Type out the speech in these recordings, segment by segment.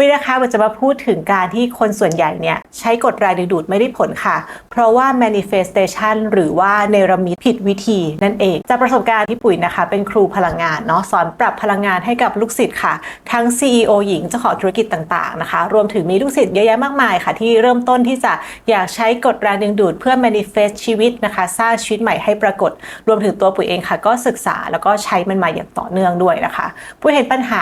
วันนี้นะคะมันจะมาพูดถึงการที่คนส่วนใหญ่เนี่ยใช้กฎแรงดึงดูดไม่ได้ผลค่ะ เพราะว่า manifestation หรือว่าเนรมิตผิดวิธีนั่นเอง จากประสบการณ์ที่ปุ๋ยนะคะ เป็นครูพลังงานเนาะสอนปรับพลังงานให้กับลูกศิษย์ค่ะ ทั้ง CEO หญิงเจ้าของธุรกิจต่างๆนะคะ รวมถึงมีลูกศิษย์เยอะแยะมากมายค่ะ ที่เริ่มต้นที่จะอยากใช้กฎแรงดึงดูดเพื่อ manifest ชีวิตนะคะ สร้างชีวิตใหม่ให้ปรากฏ รวมถึงตัวปุ๋ยเองค่ะ ก็ศึกษาแล้วก็ใช้มันมาอย่างต่อเนื่องด้วยนะคะ ปุ๋ยเห็นปัญหา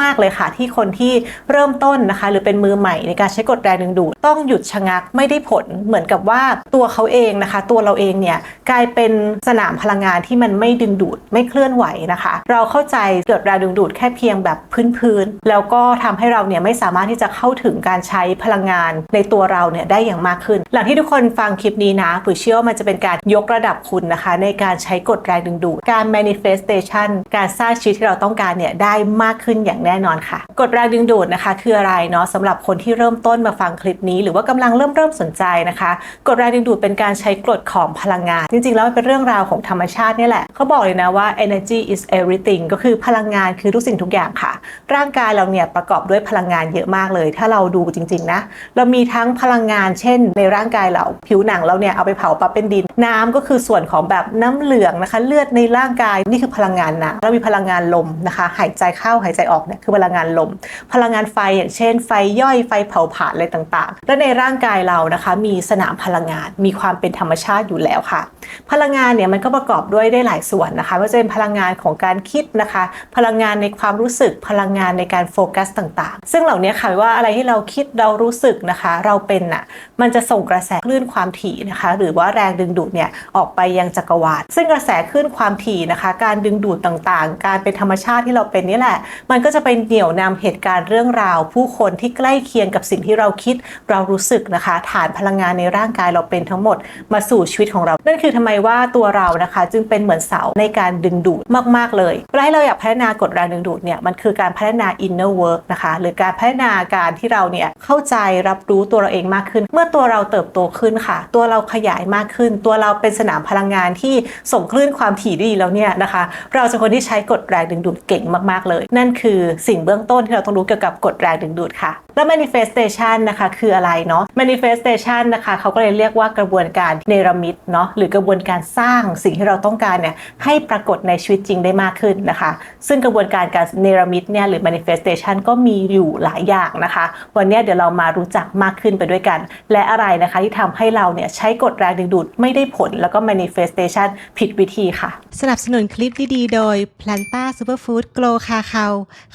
มาก ๆเลยค่ะ ที่คนที่เริ่มต้นนะคะ หรือเป็นมือใหม่ในการใช้กฎแรงดึงดูดต้องหยุดชะงักไม่ได้ผลเหมือนกับว่าตัวเขาเองนะคะ ตัวเราเองเนี่ยกลายเป็นสนามพลังงานที่มันไม่ดึงดูดไม่เคลื่อนไหวนะคะ เราเข้าใจเกฎแรงดึงดูดแค่เพียงแบบพื้นๆแล้วก็ทำให้เราเนี่ยไม่สามารถที่จะเข้าถึงการใช้พลังงานในตัวเราเนี่ยได้อย่างมากขึ้น หลังที่ทุกคนฟังคลิปนี้นะปุ๋ยเชื่อว่ามันจะเป็นการยกระดับคุณนะคะ ในการใช้กฎแรงดึงดูดการ manifestation การสร้างชีวิตที่เราต้องการเนี่ยได้มากขึ้นอย่างแน่นอนค่ะกฎแรงดึงดูดนะคะคืออะไรเนาะสำหรับคนที่เริ่มต้นมาฟังคลิปนี้ หรือว่ากำลังเริ่มเริ่มสนใจนะคะกฎแรงดึงดูดเป็นการใช้กฎของพลังงาน จริงๆ แล้วมันเป็นเรื่องราวของธรรมชาตินี่แหละเขาบอกเลยนะว่า energy is everything ก็คือพลังงานคือทุกสิ่งทุกอย่างค่ะ ร่างกายเราเนี่ยประกอบด้วยพลังงานเยอะมากเลย ถ้าเราดูจริงๆนะเรามีทั้งพลังงานเช่น ในร่างกายเราผิวหนังเราเนี่ยเอาไปเผาปั๊บเป็นดิน น้ำก็คือส่วนของแบบน้ำเหลืองนะคะเลือดในร่างกายนี่คือพลังงานนะเรามีพลังงานลมนะคะ หายใจเข้าหายใจออกเนี่ยคือพลังงานลม พลังงานไฟอย่างเช่นไฟย่อยไฟเผาผลาญอะไรต่างๆ และในร่างกายเรานะคะมีสนามพลังงานมีความเป็นธรรมชาติอยู่แล้วค่ะ พลังงานเนี่ยมันก็ประกอบด้วยได้หลายส่วนนะคะไม่ว่าจะเป็นพลังงานของการคิดนะคะ พลังงานในความรู้สึกพลังงานในการโฟกัสต่างๆ ซึ่งเหล่านี้ค่ะว่าอะไรที่เราคิดเรารู้สึกนะคะ เราเป็นน่ะมันจะส่งกระแสคลื่นความถี่นะคะ หรือว่าแรงดึงดูดเนี่ยออกไปยังจักรวาลซึ่งกระแสคลื่นความถี่นะคะ การดึงดูดต่างๆ การเป็นธรรมชาติที่เราเป็นนี่แหละ มันก็จะไปเหนี่ยวนำเหตุการณ์เรื่องราวผู้คนที่ใกล้เคียงกับสิ่งที่เราคิดเรารู้สึกนะคะ ฐานพลังงานในร่างกายเราเป็นทั้งหมดมาสู่ชีวิตของเรา นั่นคือทำไมว่าตัวเรานะคะ จึงเป็นเหมือนเสาในการดึงดูดมาก ๆ เลยเวลาเราอยากพัฒนากฎแรงดึงดูดเนี่ยมันคือการพัฒนา inner work นะคะหรือการพัฒนาการที่เราเนี่ยเข้าใจรับรู้ตัวเราเองมากขึ้น เมื่อตัวเราเติบโตขึ้นค่ะ ตัวเราขยายมากขึ้น ตัวเราเป็นสนามพลังงานที่ส่งคลื่นความถี่ด้ดีแล้วเนี่ยนะคะ เราจะคนที่ใช้กฎแรงดึงดูดเก่งมาก ๆ เลย นั่นคือสิ่งเบื้องต้นที่เราต้องรู้เกี่ยวกับกฎแรงดึงดูดค่ะ แล้ว manifestation นะคะคืออะไรเนาะ manifestation นะคะเขาก็เลยเรียกว่ากระบวนการเนรมิตเนาะหรือกระบวนการสร้างสิ่งที่เราต้องการเนี่ยให้ปรากฏในชีวิตจริงได้มากขึ้นนะคะ ซึ่งกระบวนการการเนรมิตเนี่ยหรือ manifestation ก็มีอยู่หลายอย่างนะคะ วันนี้เดี๋ยวเรามารู้จักมากขึ้นไปด้วยกัน และอะไรนะคะที่ทำให้เราเนี่ยใช้กฎแรงดึงดูดไม่ได้ผลแล้วก็ manifestation ผิดวิธีค่ะ สนับสนุนคลิปดีๆ โดย Planta Superfood Glow คาคา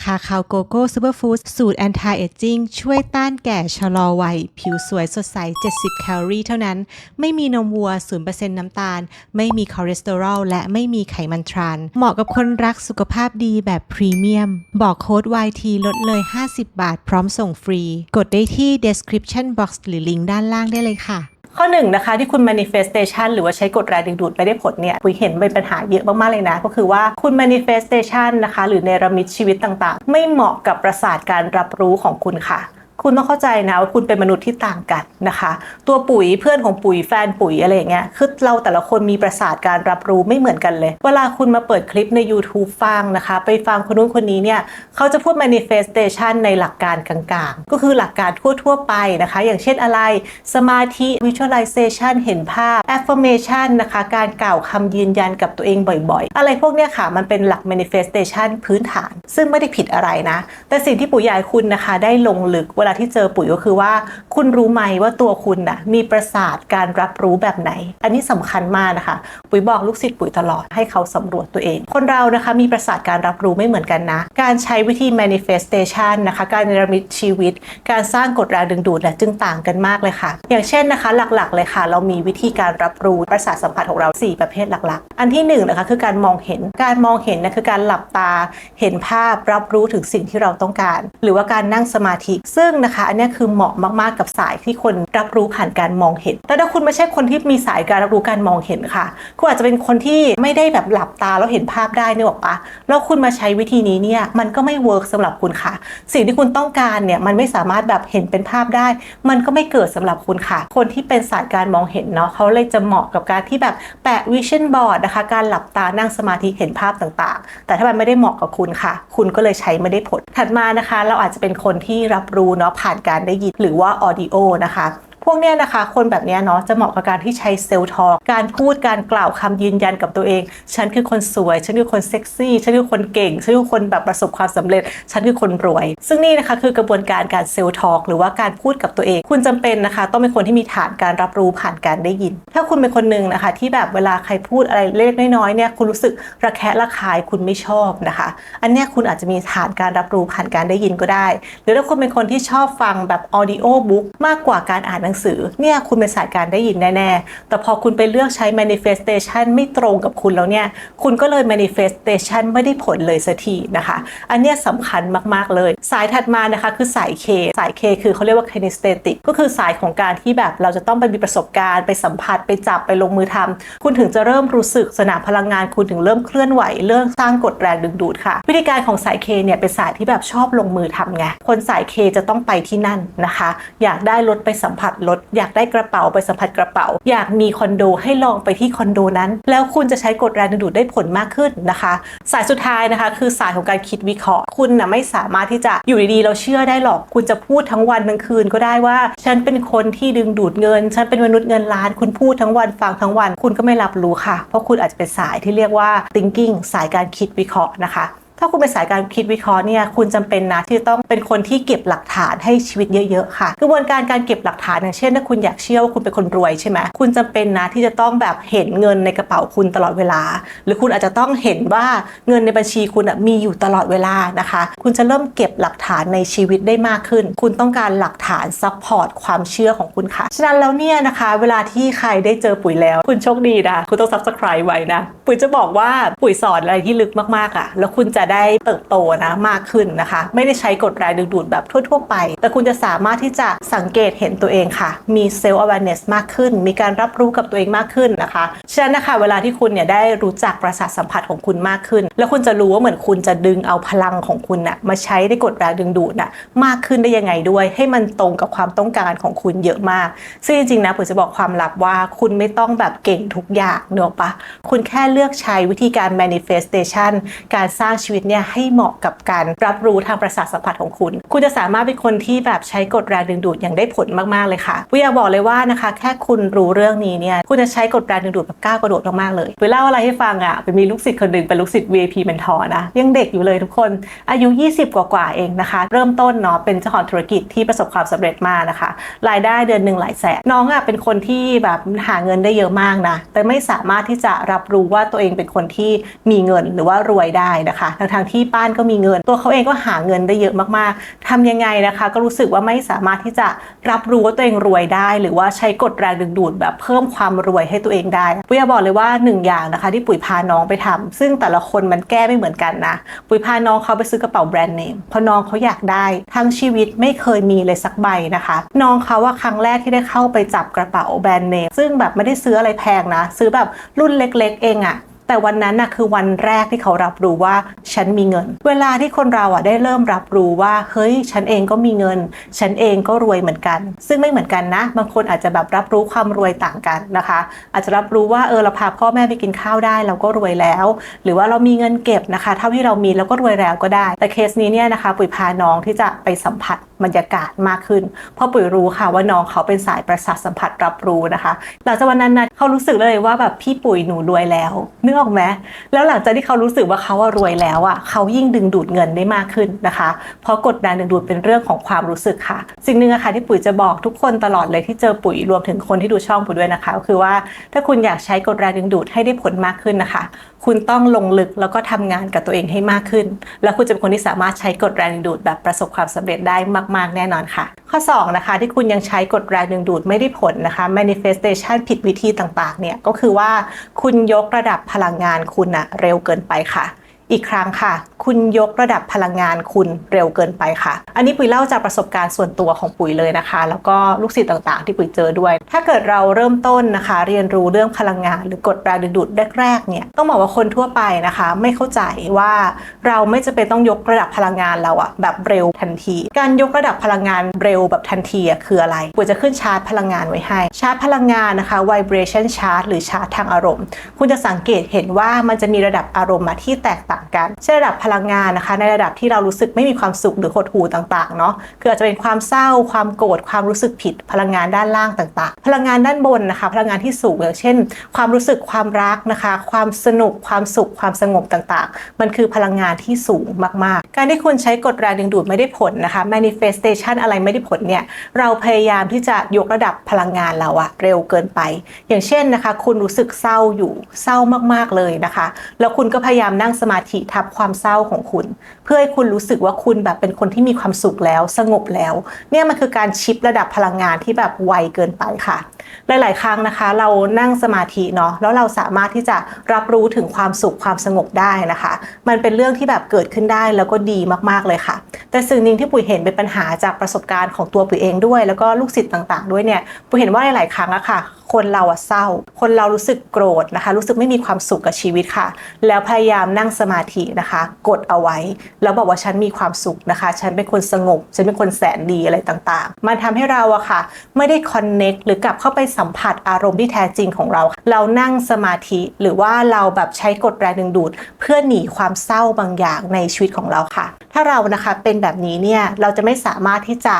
คาคาโกโก้ Superfood สูตร Anti Aging ช่วยต้านแก่ชะลอวัย ผิวสวยสดใส 70 แคลอรี่เท่านั้น ไม่มีนมวัว 0%น้ำตาล ไม่มีคอเลสเตอรอล และไม่มีไขมันทราน เหมาะกับคนรักสุขภาพดีแบบพรีเมียม บอกโค้ด YT ลดเลย 50 บาท พร้อมส่งฟรี กดได้ที่ description box หรือลิงก์ด้านล่างได้เลยค่ะ ข้อหนึ่งนะคะที่คุณ manifestation หรือว่าใช้กฎแรงดึงดูดไม่ได้ผลเนี่ยคุยเห็นเป็นปัญหาเยอะมากๆเลยนะ ก็คือว่าคุณ manifestation นะคะ หรือเนรมิตชีวิตต่างๆ ไม่เหมาะกับประสาทการรับรู้ของคุณค่ะ คุณต้องเข้าใจนะว่าคุณเป็นมนุษย์ที่ต่างกันนะคะ ตัวปุ๋ยเพื่อนของปุ๋ยแฟนปุ๋ยอะไรอย่างเงี้ยคือเราแต่ละคนมีประสาทการรับรู้ไม่เหมือนกันเลย เวลาคุณมาเปิดคลิปใน YouTube ฟังนะคะ ไปฟังคนนู้นคนนี้เนี่ยเขาจะพูด manifestation ในหลักการกลางๆ ก็คือหลักการทั่วๆไปนะคะ อย่างเช่นอะไรสมาธิ visualization เห็นภาพ affirmation นะคะ การกล่าวคำยืนยันกับตัวเองบ่อยๆ อะไรพวกเนี้ยค่ะมันเป็นหลัก manifestation พื้นฐาน ซึ่งไม่ได้ผิดอะไรนะ แต่สิ่งที่ปุ๋ยยากให้คุณนะคะ ได้ลงลึกเวลาที่เจอปุ๋ยก็คือว่า คุณรู้ไหมว่าตัวคุณนะมีประสาทการรับรู้แบบไหน อันนี้สำคัญมากนะคะ ปุ๋ยบอกลูกศิษย์ปุ๋ยตลอดให้เขาสำรวจตัวเอง คนเรานะคะมีประสาทการรับรู้ไม่เหมือนกันนะ การใช้วิธี manifestation นะคะ การเนรมิตชีวิต การสร้างกฎแรงดึงดูดนี่ยจึงต่างกันมากเลยค่ะ อย่างเช่นนะคะ หลักๆ เลยค่ะ เรามีวิธีการรับรู้ประสาทสัมผัสของเรา 4 ประเภทหลักๆ อันที่1นงนะคะคือการมองเห็น การมองเห็นนะคือการหลับตา เห็นภาพรับรู้ถึงสิ่งที่เราต้องการ หรือว่าการนั่งสมาธิ ซึ่งนะคะ อันนี้คือเหมาะมากๆกับสายที่คนรับรู้ผ่านการมองเห็น แต่ถ้าคุณไม่ใช่คนที่มีสายการรับรู้การมองเห็นค่ะ คุณอาจจะเป็นคนที่ไม่ได้แบบหลับตาแล้วเห็นภาพได้เนี่ยหรอกปะแล้วคุณมาใช้วิธีนี้เนี่ยมันก็ไม่เวิร์กสำหรับคุณค่ะ สิ่งที่คุณต้องการเนี่ยมันไม่สามารถแบบเห็นเป็นภาพได้ มันก็ไม่เกิดสำหรับคุณค่ะ คนที่เป็นสายการมองเห็นเนาะเขาเลยจะเหมาะกับการที่แบบแปะวิชั่นบอร์ดนะคะ การหลับตานั่งสมาธิเห็นภาพต่างๆ แต่ถ้ามันไม่ได้เหมาะกับคุณค่ะ คุณก็เลยใช้ไม่ได้ผล ถัดมานะคะ เราอาจจะเป็นคนที่รับรู้เนาะผ่านการได้ยินหรือว่าออดิโอนะคะ พวกเนี้ยนะคะ คนแบบเนี้ยเนาะจะเหมาะกับการที่ใช้เซลล์ทอล์กการพูดการกล่าวคำยืนยันกับตัวเอง ฉันคือคนสวย ฉันคือคนเซ็กซี่ฉันคือคนเก่งฉันคือคนแบบประสบความสำเร็จ ฉันคือคนรวย ซึ่งนี่นะคะคือกระบวนการการเซลล์ทอล์กหรือว่าการพูดกับตัวเอง คุณจำเป็นนะคะ ต้องเป็นคนที่มีฐานการรับรู้ผ่านการได้ยิน ถ้าคุณเป็นคนหนึ่งนะคะ ที่แบบเวลาใครพูดอะไรเล็กน้อยๆเนี่ยคุณรู้สึกระแคะระคายคุณไม่ชอบนะคะ อันเนี้ยคุณอาจจะมีฐานการรับรู้ผ่านการได้ยินก็ได้ หรือถ้าคุณเป็นคนที่ชอบฟังแบบ audio book มากกว่าการอ่านหนังสือเนี่ยคุณเป็นสายการได้ยินแน่ๆ แต่พอคุณไปเลือกใช้ manifestation ไม่ตรงกับคุณแล้วเนี่ย คุณก็เลย manifestation ไม่ได้ผลเลยสักทีนะคะ อันเนี้ยสำคัญมากๆเลย สายถัดมานะคะคือสาย K สาย K คือเขาเรียกว่า kinesthetic ก็คือสายของการที่แบบเราจะต้องไปมีประสบการณ์ไปสัมผัสไปจับไปลงมือทำคุณถึงจะเริ่มรู้สึกสนามพลังงานคุณถึงเริ่มเคลื่อนไหวเริ่มสร้างกฎแรงดึงดูดค่ะ วิธีการของสาย K เนี่ยเป็นสายที่แบบชอบลงมือทำไงคนสาย K จะต้องไปที่นั่นนะคะ อยากได้รถไปสัมผัสรถ อยากได้กระเป๋าไปสัมผัสกระเป๋า อยากมีคอนโดให้ลองไปที่คอนโดนั้น แล้วคุณจะใช้กฎแรงดึงดูดได้ผลมากขึ้นนะคะ สายสุดท้ายนะคะ คือสายของการคิดวิเคราะห์ คุณนะไม่สามารถที่จะอยู่ดีๆ เราเชื่อได้หรอก คุณจะพูดทั้งวันทั้งคืนก็ได้ว่า ฉันเป็นคนที่ดึงดูดเงิน ฉันเป็นมนุษย์เงินล้าน คุณพูดทั้งวันฟังทั้งวัน คุณก็ไม่รับรู้ค่ะ เพราะคุณอาจจะเป็นสายที่เรียกว่า thinking สายการคิดวิเคราะห์นะคะ ถ้าคุณเป็นสายการคิดวิเคราะห์เนี่ยคุณจำเป็นนะที่ต้องเป็นคนที่เก็บหลักฐานให้ชีวิตเยอะๆค่ะ กระบวนการการเก็บหลักฐานอย่างเช่นถ้าคุณอยากเชื่อว่าคุณเป็นคนรวยใช่ไหมคุณจำเป็นนะที่จะต้องแบบเห็นเงินในกระเป๋าคุณตลอดเวลา หรือคุณอาจจะต้องเห็นว่าเงินในบัญชีคุณมีอยู่ตลอดเวลานะคะ คุณจะเริ่มเก็บหลักฐานในชีวิตได้มากขึ้น คุณต้องการหลักฐานซัพพอร์ตความเชื่อของคุณค่ะ ฉะนั้นแล้วเนี่ยนะคะ เวลาที่ใครได้เจอปุ๋ยแล้ว คุณโชคดีนะคุณต้อง subscribe ไว้นะ ปุ๋ยจะบอกว่าปุ๋ยสอนอะไรที่ลึกมากๆอะแล้วคุณจะได้เติบโตนะมากขึ้นนะคะ ไม่ได้ใช้กฎแรงดึงดูดแบบทั่ว ๆ ไป แต่คุณจะสามารถที่จะสังเกตเห็นตัวเองค่ะ มีเซลล์ awareness มากขึ้น มีการรับรู้กับตัวเองมากขึ้นนะคะฉะนั้นนะคะเวลาที่คุณเนี่ยได้รู้จักประสาทสัมผัสของคุณมากขึ้น แล้วคุณจะรู้ว่าเหมือนคุณจะดึงเอาพลังของคุณน่ะมาใช้ในกฎแรงดึงดูดน่ะมากขึ้นได้ยังไงด้วย ให้มันตรงกับความต้องการของคุณเยอะมาก ซึ่งจริงๆนะผมจะบอกความลับว่าคุณไม่ต้องแบบเก่งทุกอย่างเนอะปะคุณแค่เลือกใช้วิธีการ manifestation การสร้างชีวิตเนี่ยให้เหมาะกับการรับรู้ทางประสาทสัมผัสของคุณ คุณจะสามารถเป็นคนที่แบบใช้กฎแรงดึงดูดอย่างได้ผลมากๆเลยค่ะผมอยากบอกเลยว่านะคะ แค่คุณรู้เรื่องนี้เนี่ยคุณจะใช้กฎแรงดึงดูดแบบก้าวกระโดดมากๆเลยไปเล่าอะไรให้ฟังอะไปมีลูกศิษย์คนหนึ่งเป็นลูกศิษย์ VIP mentor นะยังเด็กอยู่เลยทุกคนอายุ 20 กว่าๆเองนะคะ เริ่มต้นเนาะเป็นเจ้าของธุรกิจที่ประสบความสำเร็จมากนะคะ รายได้เดือนหนึ่งหลายแสนน้องอะเป็นคนที่แบบหาเงินได้เยอะมากนะแต่ไม่สามารถที่จะรับรู้ว่าตัวเองเป็นคนที่มีเงินหรือว่ารวยได้นะคะทั้งทางที่บ้านก็มีเงิน ตัวเขาเองก็หาเงินได้เยอะมากๆทำยังไงนะคะ ก็รู้สึกว่าไม่สามารถที่จะรับรู้ว่าตัวเองรวยได้ หรือว่าใช้กฎแรงดึงดูดแบบเพิ่มความรวยให้ตัวเองได้ปุ้ยบอกเลยว่าหนึ่งอย่างนะคะ ที่ปุ๋ยพาน้องไปทำซึ่งแต่ละคนมันแก้ไม่เหมือนกันนะปุ๋ยพาน้องเขาไปซื้อกระเป๋าแบรนด์เนมเพราะน้องเขาอยากได้ทั้งชีวิตไม่เคยมีเลยสักใบนะคะ น้องเขาว่าครั้งแรกที่ได้เข้าไปจับกระเป๋าแบรนด์เนมซึ่งแบบไม่ได้ซื้ออะไรแพงนะ ซื้อแบบรุ่นเล็ก ๆ เองอะ แต่วันนั้นน่ะคือวันแรกที่เขารับรู้ว่าฉันมีเงิน เวลาที่คนเราอะได้เริ่มรับรู้ว่าเฮ้ยฉันเองก็มีเงิน ฉันเองก็รวยเหมือนกัน ซึ่งไม่เหมือนกันนะ บางคนอาจจะแบบรับรู้ความรวยต่างกันนะคะ อาจจะรับรู้ว่าเออเราพาพ่อแม่ไปกินข้าวได้เราก็รวยแล้ว หรือว่าเรามีเงินเก็บนะคะ เท่าที่เรามีเราก็รวยแล้วก็ได้ แต่เคสนี้เนี่ยนะคะปุ๋ยพาน้องที่จะไปสัมผัสบรรยากาศมากขึ้น เพราะปุ๋ยรู้ค่ะว่าน้องเขาเป็นสายประสาทสัมผัสรับรู้นะคะ หลังจากวันนั้นนะเขารู้สึกเลยว่าแบบพี่ปุ๋ยหนูรวยแล้วเนึกออกไหมแล้วหลังจากที่เขารู้สึกว่าเขาว่ารวยแล้วอะเขายิ่งดึงดูดเงินได้มากขึ้นนะคะ เพราะกดแรงดึงดูดเป็นเรื่องของความรู้สึกค่ะ สิ่งหนึ่งอะค่ะที่ปุ๋ยจะบอกทุกคนตลอดเลยที่เจอปุ๋ยรวมถึงคนที่ดูช่องปุ๋ยด้วยนะคะก็คือว่าถ้าคุณอยากใช้กดแรงดึงดูดให้ได้ผลมากขึ้นนะคะ คุณต้องลงลึกแล้วก็ทำงานกับตัวเองให้มากขึ้น แล้วคุณจะเป็นคนที่สามารถใช้กฎแรงดึงดูดแบบประสบความสำเร็จได้มาก ๆ แน่นอนค่ะ ข้อ 2 นะคะ ที่คุณยังใช้กฎแรงดึงดูดไม่ได้ผลนะคะ manifestation ผิดวิธีต่างๆเนี่ยก็คือว่าคุณยกระดับพลังงานคุณอะเร็วเกินไปค่ะ อีกครั้งค่ะ คุณยกระดับพลังงานคุณเร็วเกินไปค่ะ อันนี้ปุ๋ยเล่าจากประสบการณ์ส่วนตัวของปุ๋ยเลยนะคะ แล้วก็ลูกศิษย์ต่างๆ ที่ปุ๋ยเจอด้วย ถ้าเกิดเราเริ่มต้นนะคะ เรียนรู้เรื่องพลังงาน หรือกฎแรงดึงดูดแรกๆเนี่ยต้องบอกว่าคนทั่วไปนะคะ ไม่เข้าใจว่าเราไม่จะเป็นต้องยกระดับพลังงานเราอะแบบเร็วทันที การยกระดับพลังงานเร็วแบบทันทีอะคืออะไรปุ๋ยจะขึ้นชาร์ตพลังงานไว้ให้ ชาร์ตพลังงานนะคะ vibration chart หรือชาร์ตทางอารมณ์ คุณจะสังเกตเห็นว่ามันจะมีระดับอารมณ์มาที่แตกต่างางกัน เช่นระดับพลังงานนะคะ ในระดับที่เรารู้สึกไม่มีความสุขหรือหดหู่ต่างๆเนาะคืออาจจะเป็นความเศร้าความโกรธความรู้สึกผิด พลังงานด้านล่างต่างๆ พลังงานด้านบนนะคะ พลังงานที่สูงอย่างเช่น ความรู้สึกความรักนะคะ ความสนุกความสุขความสงบต่างๆ มันคือพลังงานที่สูงมากๆ การที่คุณใช้กฎแรงดึงดูดไม่ได้ผลนะคะ manifestation อะไรไม่ได้ผลเนี่ยเราพยายามที่จะยกระดับพลังงานเราอะเร็วเกินไป อย่างเช่นนะคะ คุณรู้สึกเศร้าอยู่เศร้ามากๆเลยนะคะ แล้วคุณก็พยายามนั่งสมาธิทับความเศร้าของคุณ เพื่อให้คุณรู้สึกว่าคุณแบบเป็นคนที่มีความสุขแล้ว สงบแล้ว เนี่ยมันคือการชิประดับพลังงานที่แบบไวเกินไปค่ะ หลาย ๆ ครั้งนะคะ เรานั่งสมาธิเนาะแล้วเราสามารถที่จะรับรู้ถึงความสุขความสงบได้นะคะ มันเป็นเรื่องที่แบบเกิดขึ้นได้แล้วก็ดีมากๆเลยค่ะ แต่สิ่งหนึ่งที่ปุ๋ยเห็นเป็นปัญหาจากประสบการณ์ของตัวปุ๋ยเองด้วย แล้วก็ลูกศิษย์ต่างๆ ด้วยเนี่ยปุ๋ยเห็นว่าหลาย ๆ ครั้งอะค่ะ คนเราอะเศร้า คนเรารู้สึกโกรธนะคะ รู้สึกไม่มีความสุขกับชีวิตค่ะ แล้วพยายามนั่งสมาธินะคะ กดเอาไว้ แล้วบอกว่าฉันมีความสุขนะคะ ฉันเป็นคนสงบ ฉันเป็นคนแสนดีอะไรต่างๆ มันทำให้เราอะค่ะ ไม่ได้คอนเน็กหรือกลับเข้าไปสัมผัสอารมณ์ที่แท้จริงของเรา เรานั่งสมาธิหรือว่าเราแบบใช้กฎแรงดึงดูด เพื่อหนีความเศร้าบางอย่างในชีวิตของเราค่ะ ถ้าเรานะคะเป็นแบบนี้เนี่ยเราจะไม่สามารถที่จะ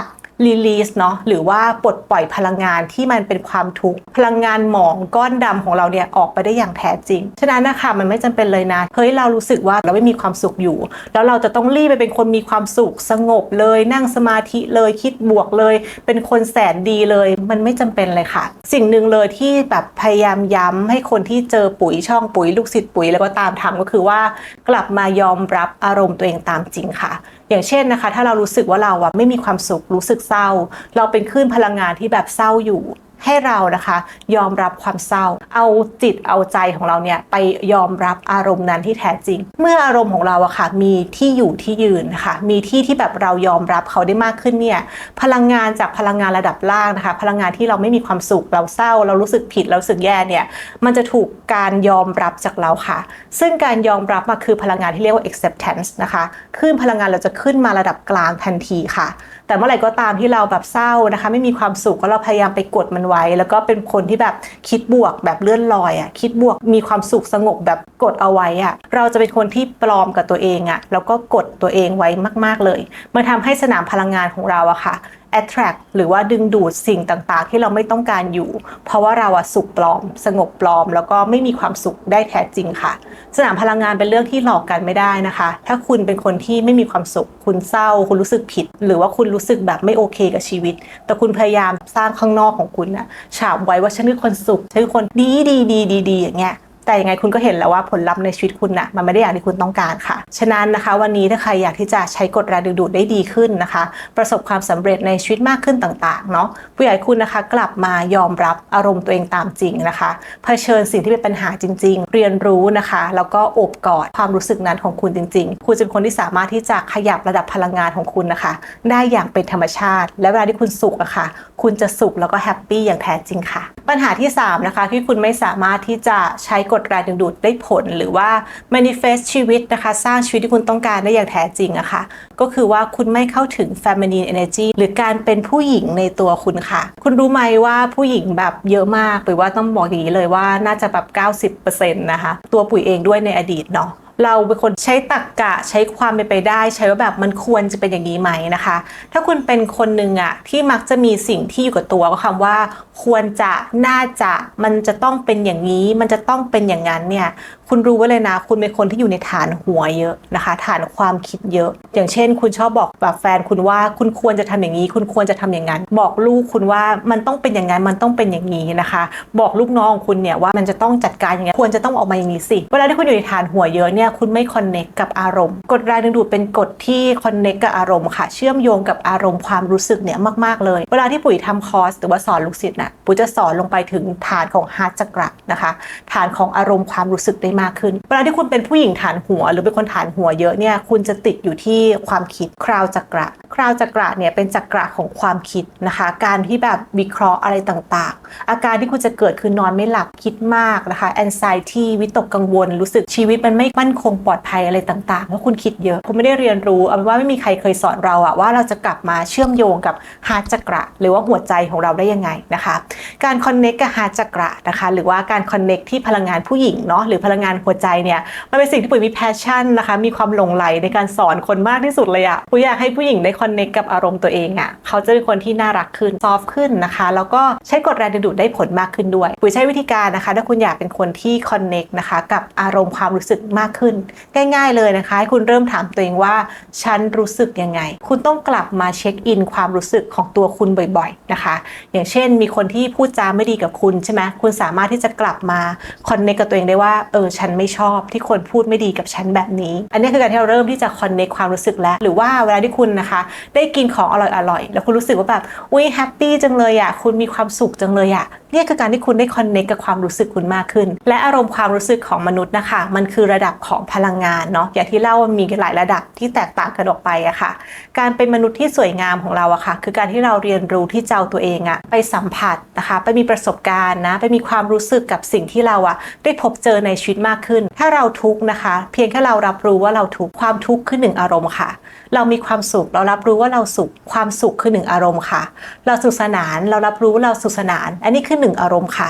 รีลีสเนาะหรือว่าปลดปล่อยพลังงานที่มันเป็นความทุกข์พลังงานหมองก้อนดำของเราเนี่ยออกไปได้อย่างแท้จริง ฉะนั้นนะคะมันไม่จำเป็นเลยนะเฮ้ยเรารู้สึกว่าเราไม่มีความสุขอยู่ แล้วเราจะต้องรีบไปเป็นคนมีความสุขสงบเลยนั่งสมาธิเลยคิดบวกเลย เป็นคนแสนดีเลย มันไม่จำเป็นเลยค่ะ สิ่งหนึ่งเลยที่แบบพยายามย้ำให้คนที่เจอปุ๋ยช่องปุ๋ยลูกศิษย์ปุ๋ยแล้วก็ตามทำก็คือว่ากลับมายอมรับอารมณ์ตัวเองตามจริงค่ะอย่างเช่นนะคะ ถ้าเรารู้สึกว่าเราอะไม่มีความสุขรู้สึกเศร้า เราเป็นคลื่นพลังงานที่แบบเศร้าอยู่ ให้เรานะคะยอมรับความเศร้า เอาจิตเอาใจของเราเนี่ยไปยอมรับอารมณ์นั้นที่แท้จริง เมื่ออารมณ์ของเราอะค่ะมีที่อยู่ที่ยืนนะคะมีที่ที่แบบเรายอมรับเขาได้มากขึ้นเนี่ยพลังงานจากพลังงานระดับล่างนะคะ พลังงานที่เราไม่มีความสุขเราเศร้า เรารู้สึกผิดเรารู้สึกแย่เนี่ยมันจะถูกการยอมรับจากเราค่ะ ซึ่งการยอมรับมาคือพลังงานที่เรียกว่า acceptance นะคะขึ้นพลังงานเราจะขึ้นมาระดับกลางทันทีค่ะ แต่เมื่อไหร่ก็ตามที่เราแบบเศร้านะคะ ไม่มีความสุขก็เราพยายามไปกดมันไว้ แล้วก็เป็นคนที่แบบคิดบวกแบบเลื่อนลอยอะ่ะคิดบวกมีความสุขสงบแบบกดเอาไว้อะ่ะเราจะเป็นคนที่ปลอมกับตัวเองอะ่ะแล้วก็กดตัวเองไว้มาก ๆเลย มันทำให้สนามพลังงานของเราอะค่ะ attract หรือว่าดึงดูดสิ่งต่างๆ ที่เราไม่ต้องการอยู่ เพราะว่าเราอะสุขปลอม สงบปลอม แล้วก็ไม่มีความสุขได้แท้จริงค่ะ สนามพลังงานเป็นเรื่องที่หลอกกันไม่ได้นะคะ ถ้าคุณเป็นคนที่ไม่มีความสุข คุณเศร้า คุณรู้สึกผิด หรือว่าคุณรู้สึกแบบไม่โอเคกับชีวิต แต่คุณพยายามสร้างข้างนอกของคุณนะฉาบไว้ว่าฉันคือคนสุขฉันคือคนดีดีดีดีดีอย่างเงี้ย แต่ยังไงคุณก็เห็นแล้วว่าผลลัพธ์ในชีวิตคุณนะ่ะมันไม่ได้อย่างที่คุณต้องการค่ะ ฉะนั้นนะคะ วันนี้ถ้าใครอยากที่จะใช้กฎแรงดึงดูดได้ดีขึ้นนะคะ ประสบความสำเร็จในชีวิตมากขึ้นต่างๆเนาะผู้ใหญ่คุณนะคะ กลับมายอมรับอารมณ์ตัวเองตามจริงนะคะเผชิญสิ่งที่เป็นปัญหาจริง ๆ เรียนรู้นะคะ แล้วก็อบกอดความรู้สึกนั้นของคุณจริง ๆ คุณจะเป็นคนที่สามารถที่จะขยับระดับพลังงานของคุณนะคะ ได้อย่างเป็นธรรมชาติ และเวลาที่คุณสุขอะค่ะ คุณจะสุขแล้วก็แฮปปี้อย่างแท้จริงค่ะ ปัญหาที่ 3 นะคะ ที่คุณไม่สามารถที่จะใช้กฎแรงดึงดูดได้ผล หรือว่า manifest ชีวิตนะคะ สร้างชีวิตที่คุณต้องการได้อย่างแท้จริงอะค่ะ ก็คือว่าคุณไม่เข้าถึง feminine energy หรือการเป็นผู้หญิงในตัวคุณค่ะ คุณรู้ไหมว่าผู้หญิงแบบเยอะมากหรือว่าต้องบอกอย่างนี้เลยว่าน่าจะแบบ90%นะคะ ตัวปุ๋ยเองด้วยในอดีตเนาะ เราเป็นคนใช้ตรกกะใช้ความเป็นไปได้ ใช้ว่าแบบมันควรจะเป็นอย่างนี้ไหมนะคะ ถ้าคุณเป็นคนหนึ่งอะที่มักจะมีสิ่งที่อยู่กับตัวก็คำว่า ควรจะน่าจะมันจะต้องเป็นอย่างนี้ มันจะต้องเป็นอย่างนั้นเนี่ย คุณรู้ไว้เลยนะ คุณเป็นคนที่อยู่ในฐานหัวเยอะนะคะ ฐานความคิดเยอะ อย่างเช่น คุณชอบบอกแบบแฟนคุณว่าคุณควรจะทำอย่างนี้ คุณควรจะทำอย่างนั้น บอกลูกคุณว่ามันต้องเป็นอย่างนั้นมันต้องเป็นอย่างนี้นะคะ บอกลูกน้องคุณเนี่ยว่ามันจะต้องจัดการอย่างนี้ควรจะต้องออกมาอย่างนี้สิเวลาที่คุณอยู่ในฐานหัวเยอะเนี่ยคุณไม่คอนเน็กกับอารมณ์กฎแรงดึงดูดเป็นกฎที่คอนเน็กกับอารมณ์ค่ะ เชื่อมโยงกับอารมณ์ความรู้สึกเนี่ยมาก ๆ เลย เวลาที่ปุ๋ยทำคอร์สหรือว่าสอนลูกศิษย์น่ะปุ๋ยจะสอนลงไปถึงฐานของฮาร์ดจักระนะคะ ฐานของอารมณ์ความรู้สึกได้มากขึ้น เวลาที่คุณเป็นผู้หญิงฐานหัว หรือเป็นคนฐานหัวเยอะเนี่ยคุณจะติดอยู่ที่ความคิดคราวจักระคราวจักระเนี่ยเป็นจักระของความคิดนะคะ การที่แบบวิเคราะห์อะไรต่างๆ อาการที่คุณจะเกิดคือนอนไม่หลับคิดมากนะคะ anxiety วิตกกังวล รู้สึกชีวิตมันไม่มั่นคงปลอดภัยอะไรต่างๆเพราะคุณคิดเยอะคุณไม่ได้เรียนรู้เอาเป็นว่าไม่มีใครเคยสอนเราอะว่าเราจะกลับมาเชื่อมโยงกับฮาร์ดจักระ หรือว่าหัวใจของเราได้ยังไงนะคะ การคอนเน็กกับฮาร์ดจักระนะคะ หรือว่าการคอนเน็กที่พลังงานผู้หญิงเนาะหรือพลังงานหัวใจเนี่ยมันเป็นสิ่งที่ปุ๋ยมีแพชชั่นนะคะ มีความหลงไหลในการสอนคนมากที่สุดเลยอะปุ๋ยอยากให้ผู้หญิงได้คอนเน็กกับอารมณ์ตัวเองอะเขาจะเป็นคนที่น่ารักขึ้นซอฟขึ้นนะคะ แล้วก็ใช้กฎแรงดึงดูดได้ผลมากขึ้นด้วย ปุ๋ยใช้วิธีการนะคะ ถ้าคุณอยากเป็นคนที่คอนเน็กนะคะกับอารมณ์ความรู้สึกมากขึ้น ง่าย ๆเลยนะคะให้คุณเริ่มถามตัวเองว่าฉันรู้สึกยังไง คุณต้องกลับมาเช็คอินความรู้สึกของตัวคุณบ่อยๆนะคะ อย่างเช่น มีคนที่พูดจาไม่ดีกับคุณใช่ไหมคุณสามารถที่จะกลับมาคอนเนคกับตัวเองได้ว่าเออฉันไม่ชอบ ที่คนพูดไม่ดีกับฉันแบบนี้ อันนี้คือการที่เราเริ่มที่จะคอนเนคความรู้สึกแล้ว หรือว่าเวลาที่คุณนะคะ ได้กินของอร่อยๆแล้วคุณรู้สึกว่าแบบอุ้ยแฮปปี้จังเลยอะคุณมีความสุขจังเลยอะ นี่คือการที่คุณได้คอนเนคกับความรู้สึกคุณมากขึ้น และอารมณ์ความรู้สึกของมนุษย์นะคะ มันคือระดับของพลังงานเนาะอย่างที่เล่ามันมีหลายระดับที่แตกต่างกันออกไปอะค่ะ การเป็นมนุษย์ที่สวยงามของเราอะค่ะ คือการที่เราเรียนรู้ที่จะเอาตัวเองอะไปสัมผัสนะคะ ไปมีประสบการณ์นะไปมีความรู้สึกกับสิ่งที่เราอะได้พบเจอในชีวิตมากขึ้น ถ้าเราทุกข์นะคะ เพียงแค่เรารับรู้ว่าเราทุกข์ความทุกข์คือหนึ่งอารมณ์ค่ะ เรามีความสุข เรารับรู้ว่าเราสุขความสุขคือหนึ่งอารมณ์ค่ะ เราสุขสนานเรารับรู้ว่าเราสุขสนาน อันนี้คือหนึ่งอารมณ์ค่ะ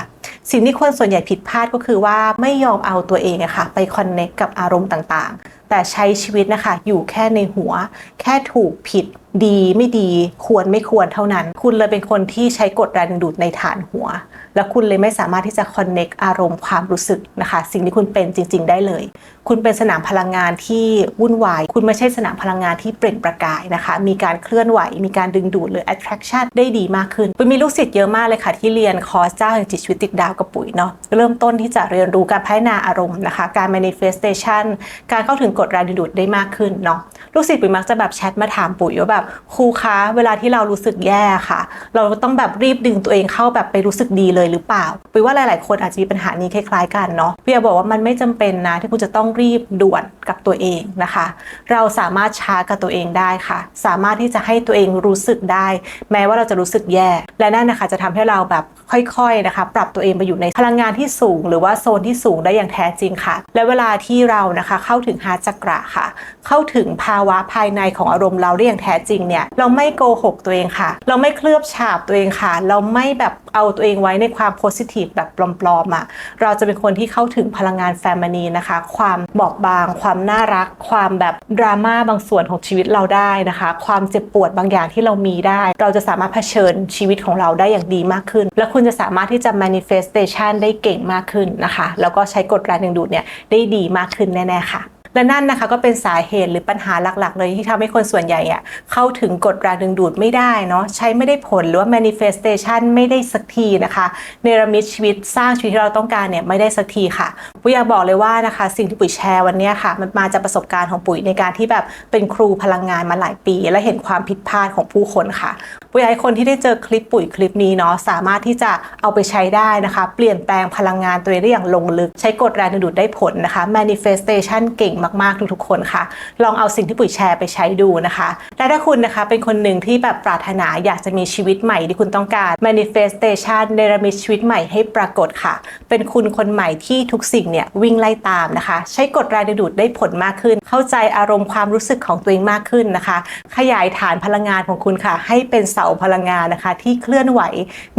สิ่งที่คนส่วนใหญ่ผิดพลาดก็คือว่าไม่ยอมเอาตัวเองอะค่ะ ไปคอนเนคกับอารมณ์ต่างๆ แต่ใช้ชีวิตนะคะ อยู่แค่ในหัว แค่ถูกผิด ดีไม่ดี ควรไม่ควรเท่านั้น คุณเลยเป็นคนที่ใช้กฎแรงดึงดูดในฐานหัว แล้วคุณเลยไม่สามารถที่จะคอนเนคอารมณ์ความรู้สึกนะคะ สิ่งที่คุณเป็นจริง ๆ ได้เลย คุณเป็นสนามพลังงานที่วุ่นวาย คุณไม่ใช่สนามพลังงานที่เปล่งประกายนะคะ มีการเคลื่อนไหว มีการดึงดูดหรือ attraction ได้ดีมากขึ้นปุ๋ยมีลูกศิษย์เยอะมากเลยค่ะ ที่เรียนคอร์สเจ้าแห่งจิตชีวิตติดดาวกับปุ๋ยเนาะ เริ่มต้นที่จะเรียนรู้การพัฒนาอารมณ์นะคะ การ manifestation การเข้าถึงกฎแรงดึงดูดได้มากขึ้นเนาะ ลูกศิษย์ปุ๋ยมักจะแบบแชทมาถามปุ๋ยว่าแบบครูคะ เวลาที่เรารู้สึกแย่ค่ะ เราต้องแบบรีบดึงตัวเองเข้าแบบไปรู้สึกดีเลยหรือเปล่า ปุ๋ยว่าหลาย ๆ คนอาจจะมีปัญหานี้คล้าย ๆ กันเนาะพี่อยบอกว่ามันไม่จำเป็นนะที่คุณจะต้องรีบด่วนกับตัวเองนะคะ เราสามารถช้ากับตัวเองได้ค่ะ สามารถที่จะให้ตัวเองรู้สึกได้ แม้ว่าเราจะรู้สึกแย่ และนั่นนะคะจะทำให้เราแบบค่อยๆนะคะ ปรับตัวเองไปอยู่ในพลังงานที่สูง หรือว่าโซนที่สูงได้อย่างแท้จริงค่ะ และเวลาที่เรานะคะเข้าถึงฮาจักระค่ะ เข้าถึงภาวะภายในของอารมณ์เราได้อย่างแท้จริงเนี่ยเราไม่โกหกตัวเองค่ะ เราไม่เคลือบฉาบตัวเองค่ะ เราไม่แบบเอาตัวเองไว้ในความโพสิทีฟแบบปลอมๆอะเราจะเป็นคนที่เข้าถึงพลังงานแฟมินีนะคะ ความบอบบาง ความน่ารัก ความแบบดราม่าบางส่วนของชีวิตเราได้นะคะ ความเจ็บปวดบางอย่างที่เรามีได้ เราจะสามารถเผชิญชีวิตของเราได้อย่างดีมากขึ้น และคุณจะสามารถที่จะ manifestation ได้เก่งมากขึ้นนะคะ แล้วก็ใช้กฎแรงดึงดูดเนี่ยได้ดีมากขึ้นแน่ๆค่ะ และนั่นนะคะก็เป็นสาเหตุหรือปัญหาหลักๆ เลยที่ทำให้คนส่วนใหญ่อะเข้าถึงกฎแรงดึงดูดไม่ได้เนาะใช้ไม่ได้ผลหรือว่า manifestation ไม่ได้สักทีนะคะเนรมิตชีวิตสร้างชีวิตที่เราต้องการเนี่ยไม่ได้สักทีค่ะปุ๋ยอยากบอกเลยว่านะคะสิ่งที่ปุ๋ยแชร์วันนี้ค่ะ มันมาจากประสบการณ์ของปุ๋ยในการที่แบบเป็นครูพลังงานมาหลายปี และเห็นความผิดพลาดของผู้คนค่ะปุ๋ยอยากให้คนที่ได้เจอคลิปปุ๋ยคลิปนี้เนาะสามารถที่จะเอาไปใช้ได้นะคะ เปลี่ยนแปลงพลังงานตัวเองได้อย่างลงลึก ใช้กฎแรงดึงดูดได้ผลนะคะ manifestation เก่งมากๆทุกๆคนค่ะ ลองเอาสิ่งที่ปุ๋ยแชร์ไปใช้ดูนะคะ และถ้าคุณนะคะเป็นคนหนึ่งที่แบบปรารถนาอยากจะมีชีวิตใหม่ที่คุณต้องการ manifestation เนรมิตชีวิตใหม่ให้ปรากฏค่ะ เป็นคุณคนใหม่ที่ทุกสิ่งเนี่ยวิ่งไล่ตามนะคะ ใช้กฎแรงดึงดูดได้ผลมากขึ้น เข้าใจอารมณ์ความรู้สึกของตัวเองมากขึ้นนะคะ ขยายฐานพลังงานของคุณค่ะ ให้เป็นเสาพลังงานนะคะ ที่เคลื่อนไหว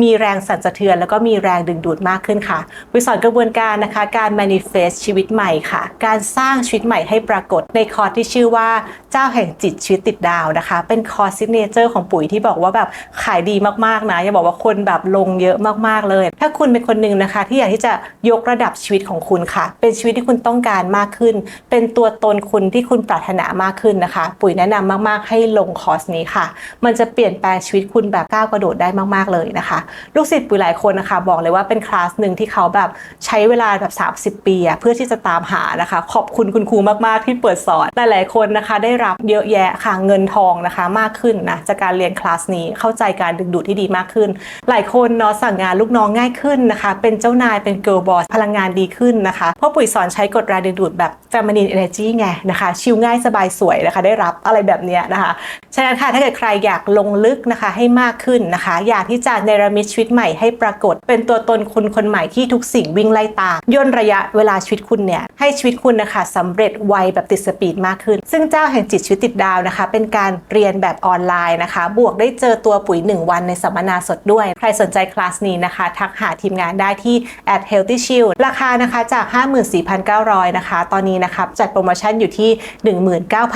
มีแรงสั่นสะเทือน แล้วก็มีแรงดึงดูดมากขึ้นค่ะวิสอนกระบวนการนะคะ การ manifest ชีวิตใหม่ค่ะ การสร้างชีวิตใหม่ให้ปรากฏในคอร์สที่ชื่อว่าเจ้าแห่งจิตชีวิตติดดาวนะคะ เป็นคอร์สซิกเนเจอร์ของปุ๋ยที่บอกว่าแบบขายดีมากๆนะอย่าบอกว่าคนแบบลงเยอะมากๆเลย ถ้าคุณเป็นคนหนึ่งนะคะ ที่อยากที่จะยกระดับชีวิตของคุณค่ะ เป็นชีวิตที่คุณต้องการมากขึ้น เป็นตัวตนคุณที่คุณปรารถนามากขึ้นนะคะ ปุ๋ยแนะนำมากๆ ให้ลงคอร์สนี้ค่ะ มันจะเปลี่ยนแปลงชีวิตคุณแบบก้าวกระโดดได้มากๆเลยนะคะ ลูกศิษย์ปุ๋ยหลายคนนะคะ บอกเลยว่าเป็นคลาสหนึ่งที่เขาแบบใช้เวลาแบบ 30 ปีเพื่อที่จะตามหานะคะ ขอบคุณคุณครูมากๆที่เปิดสอนหลายๆคนนะคะได้รับเยอะแยะค่ะเงินทองนะคะมากขึ้นนะจากการเรียนคลาสนี้เข้าใจการดึงดูดที่ดีมากขึ้น หลายคนเนาะสั่งงานลูกน้องง่ายขึ้นนะคะ เป็นเจ้านายเป็น girl boss พลังงานดีขึ้นนะคะเพราะปุ๋ยสอนใช้กฎแรงดึงดูดแบบ feminine energy ไงนะคะชิลง่ายสบายสวยนะคะได้รับอะไรแบบนี้นะคะฉะนั้นค่ะถ้าเกิดใครอยากลงลึกนะคะให้มากขึ้นนะคะ อยากที่จะเนรมิตชีวิตใหม่ให้ปรากฏ เป็นตัวตนคุณคนใหม่ที่ทุกสิ่งวิ่งไล่ตามย่นระยะเวลาชีวิตคุณเนี่ยให้ชีวิตคุณนะคะสำเร็จไวแบบติดสปีดมากขึ้น ซึ่งเจ้าแห่งจิตชีวิตติดดาวนะคะ เป็นการเรียนแบบออนไลน์นะคะ บวกได้เจอตัวปุ๋ย 1 วันในสัมมนาสดด้วย ใครสนใจคลาสนี้นะคะ ทักหาทีมงานได้ที่ at healthy shield ราคานะคะจาก 54,900 นะคะ ตอนนี้นะคะจัดโปรโมชั่นอยู่ที่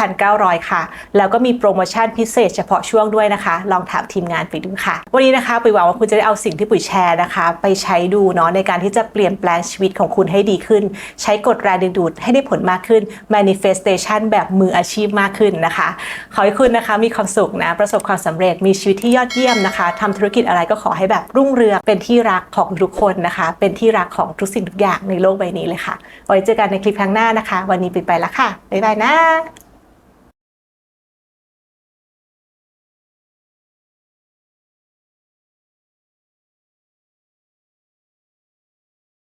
19,900 ค่ะ แล้วก็มีโปรโมชั่นพิเศษเฉพาะช่วงด้วยนะคะ ลองถามทีมงานไปดูค่ะ วันนี้นะคะปุ๋ยหวังว่าคุณจะได้เอาสิ่งที่ปุ๋ยแชร์นะคะ ไปใช้ดูเนาะในการที่จะเปลี่ยนแปลงชีวิตของคุณให้ดีขึ้น ใช้กฎแรงดึงดูดให้ได้ผลมากขึ้น manifestation แบบมืออาชีพมากขึ้นนะคะ ขอให้คุณนะคะมีความสุขนะ ประสบความสำเร็จมีชีวิตที่ยอดเยี่ยมนะคะทำธุรกิจอะไรก็ขอให้แบบรุ่งเรืองเป็นที่รักของทุกคนนะคะ เป็นที่รักของทุกสิ่งทุกอย่างในโลกใบนี้เลยค่ะไว้เจอกันในคลิปครั้งหน้านะคะ วันนี้ปิดไปแล้วค่ะบ๊ายบายนะ